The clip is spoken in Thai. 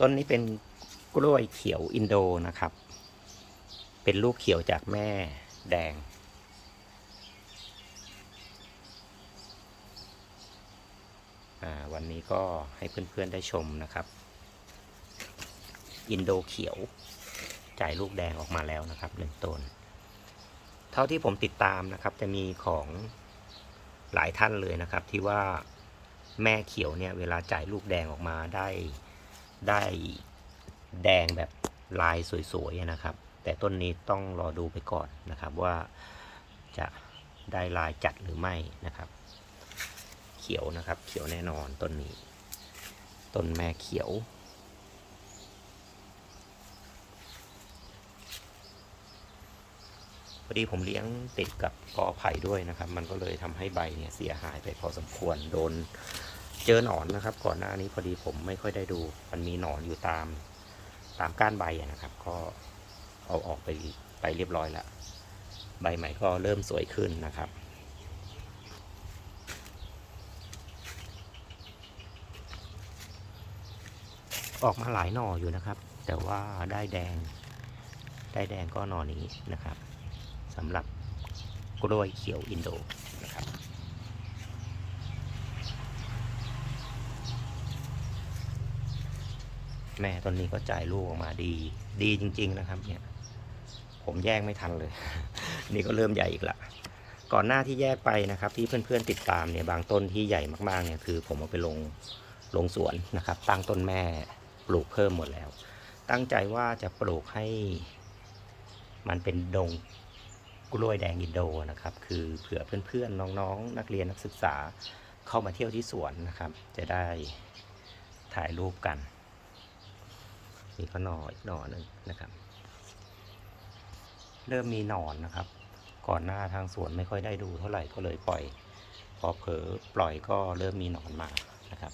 ต้นนี้เป็นกล้วยเขียวอินโดนะครับ เป็นลูกเขียวจากแม่แดงอ่าวันนี้ก็ให้เพื่อนๆได้ชมนะครับ อินโดเขียว จ่ายลูกแดงออกมาแล้วนะครับหนึ่งต้น เท่าที่ผมติดตามนะครับจะมีของหลายท่านเลยนะครับที่ว่าแม่เขียวเนี่ยเวลาจ่ายลูกแดงออกมาได้ ได้แดงแบบลายสวยๆนะครับ แต่ต้นนี้ต้องรอดูไปก่อนนะครับว่าจะได้ลายจัดหรือไม่นะครับ เขียวนะครับ เขียวแน่นอนต้นนี้ ต้นแม่เขียวพอดีผมเลี้ยงติดกับกอไผ่ด้วยนะครับ มันก็เลยทำให้ใบเนี่ยเสียหายไปพอสมควรโดน เจอหนอนนะครับ ก่อนหน้านี้พอดีผมไม่ค่อยได้ดู มันมีหนอนอยู่ตามตามก้านใบนะครับ ก็เอาออกไปไปเรียบร้อยแล้วใบใหม่ก็เริ่มสวยขึ้นนะครับ ออกมาหลายหน่ออยู่นะครับ แต่ว่าได้แดง ได้แดงก็หน่อนี้นะครับสำหรับกล้วยเขียวอินโดนะครับ แม่ต้นนี้ก็จ่ายลูกออกมาดี ดีจริง ๆ นะครับ เนี่ย ผมแยกไม่ทันเลย นี่ก็เริ่มใหญ่อีกละก่อนหน้าที่แยกไปนะครับ ที่เพื่อนๆติดตามเนี่ยบางต้นที่ใหญ่มากๆเนี่ยคือ ผมเอาไปลงลงสวนนะครับ ตั้งต้นแม่ปลูกเพิ่มหมดแล้ว ตั้งใจว่าจะปลูกให้ มันเป็นดงกล้วยแดงอินโดนะครับ คือเผื่อเพื่อนๆน้องๆ นักเรียนนักศึกษาเข้ามาเที่ยวที่สวนนะครับ จะได้ถ่ายรูปกัน นี่ก็หน่ออีกหน่อหนึ่งนะครับ เริ่มมีหนอนนะครับ ก่อนหน้าทางสวนไม่ค่อยได้ดูเท่าไหร่ก็เลยปล่อย พอเผลอปล่อยก็เริ่มมีหนอนมานะครับ